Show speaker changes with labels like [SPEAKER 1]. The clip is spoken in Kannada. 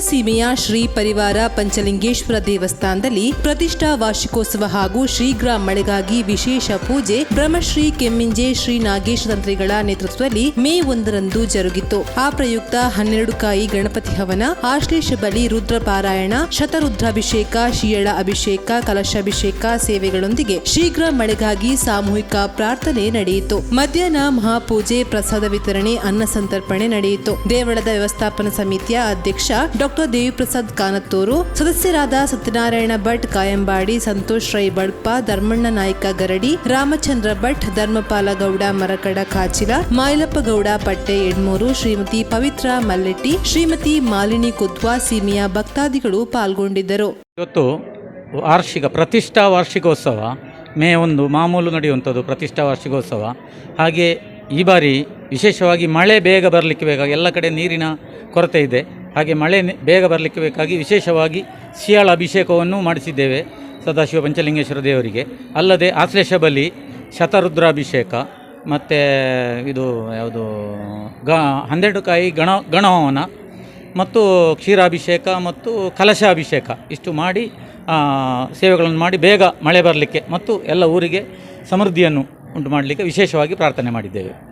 [SPEAKER 1] ಸೀಮೆಯ ಶ್ರೀ ಪರಿವಾರ ಪಂಚಲಿಂಗೇಶ್ವರ ದೇವಸ್ಥಾನದಲ್ಲಿ ಪ್ರತಿಷ್ಠಾ ವಾರ್ಷಿಕೋತ್ಸವ ಹಾಗೂ ಶೀಘ್ರ ಮಳೆಗಾಗಿ ವಿಶೇಷ ಪೂಜೆ ಬ್ರಹ್ಮಶ್ರೀ ಕೆಮ್ಮಿಂಜೆ ಶ್ರೀ ನಾಗೇಶ ತಂತ್ರಿಗಳ ನೇತೃತ್ವದಲ್ಲಿ ಮೇ ಒಂದರಂದು ಜರುಗಿತು. ಆ ಪ್ರಯುಕ್ತ ಹನ್ನೆರಡು ಕಾಯಿ ಗಣಪತಿ ಹವನ, ಆಶ್ಲೇಷ ಬಲಿ ರುದ್ರ ಪಾರಾಯಣ ಶತರುದ್ರಾಭಿಷೇಕ, ಶಿಯಳ ಅಭಿಷೇಕ, ಕಲಶಾಭಿಷೇಕ ಸೇವೆಗಳೊಂದಿಗೆ ಶೀಘ್ರ ಮಳೆಗಾಗಿ ಸಾಮೂಹಿಕ ಪ್ರಾರ್ಥನೆ ನಡೆಯಿತು. ಮಧ್ಯಾಹ್ನ ಮಹಾಪೂಜೆ, ಪ್ರಸಾದ ವಿತರಣೆ, ಅನ್ನ ಸಂತರ್ಪಣೆ ನಡೆಯಿತು. ದೇವಳದ ವ್ಯವಸ್ಥಾಪನಾ ಸಮಿತಿಯ ಅಧ್ಯಕ್ಷ ಡಾಕ್ಟರ್ ದೇವಿಪ್ರಸಾದ್ ಕಾನತ್ತೂರು, ಸದಸ್ಯರಾದ ಸತ್ಯನಾರಾಯಣ ಭಟ್, ಕಾಯಂಬಾಡಿ, ಸಂತೋಷ್ ರೈ ಬಳ್ಪ, ಧರ್ಮಣ್ಣ ನಾಯ್ಕ ಗರಡಿ, ರಾಮಚಂದ್ರ ಭಟ್, ಧರ್ಮಪಾಲ ಗೌಡ, ಮರಕಡ ಕಾಚಿಲ ಮಾಯಲಪ್ಪ ಗೌಡ, ಪಟ್ಟೆ ಎಡ್ಮೂರು ಶ್ರೀಮತಿ ಪವಿತ್ರ ಮಲ್ಲೆಟ್ಟಿ, ಶ್ರೀಮತಿ ಮಾಲಿನಿ ಕುದ್ವಾ, ಸೀಮಿಯ ಭಕ್ತಾದಿಗಳು ಪಾಲ್ಗೊಂಡಿದ್ದರು.
[SPEAKER 2] ಇವತ್ತು ವಾರ್ಷಿಕ ಪ್ರತಿಷ್ಠಾ ವಾರ್ಷಿಕೋತ್ಸವ, ಮೇ ಒಂದು ಮಾಮೂಲು ನಡೆಯುವಂಥದ್ದು ಪ್ರತಿಷ್ಠಾ ವಾರ್ಷಿಕೋತ್ಸವ. ಹಾಗೆ ಈ ಬಾರಿ ವಿಶೇಷವಾಗಿ ಮಳೆ ಬೇಗ ಬರಲಿಕ್ಕೆ ಬೇಕಾಗಿ ಎಲ್ಲ ಕಡೆ ನೀರಿನ ಕೊರತೆ ಇದೆ. ಹಾಗೆ ಮಳೆ ಬೇಗ ಬರಲಿಕ್ಕೆ ಬೇಕಾಗಿ ವಿಶೇಷವಾಗಿ ಸಿಯಾಳ ಅಭಿಷೇಕವನ್ನು ಮಾಡಿಸಿದ್ದೇವೆ ಸದಾಶಿವ ಪಂಚಲಿಂಗೇಶ್ವರ ದೇವರಿಗೆ. ಅಲ್ಲದೆ ಆಶ್ಲೇಷ ಬಲಿ, ಶತರುದ್ರಾಭಿಷೇಕ, ಮತ್ತು ಇದು ಯಾವುದು, ಗ, ಹನ್ನೆರಡು ಕಾಯಿ ಗಣ, ಗಣಹವನ, ಮತ್ತು ಕ್ಷೀರಾಭಿಷೇಕ ಮತ್ತು ಕಲಶಾಭಿಷೇಕ ಇಷ್ಟು ಮಾಡಿ ಸೇವೆಗಳನ್ನು ಮಾಡಿ ಬೇಗ ಮಳೆ ಬರಲಿಕ್ಕೆ ಮತ್ತು ಎಲ್ಲ ಊರಿಗೆ ಸಮೃದ್ಧಿಯನ್ನು ಉಂಟು ಮಾಡಲಿಕ್ಕೆ ವಿಶೇಷವಾಗಿ ಪ್ರಾರ್ಥನೆ ಮಾಡಿದ್ದೇವೆ.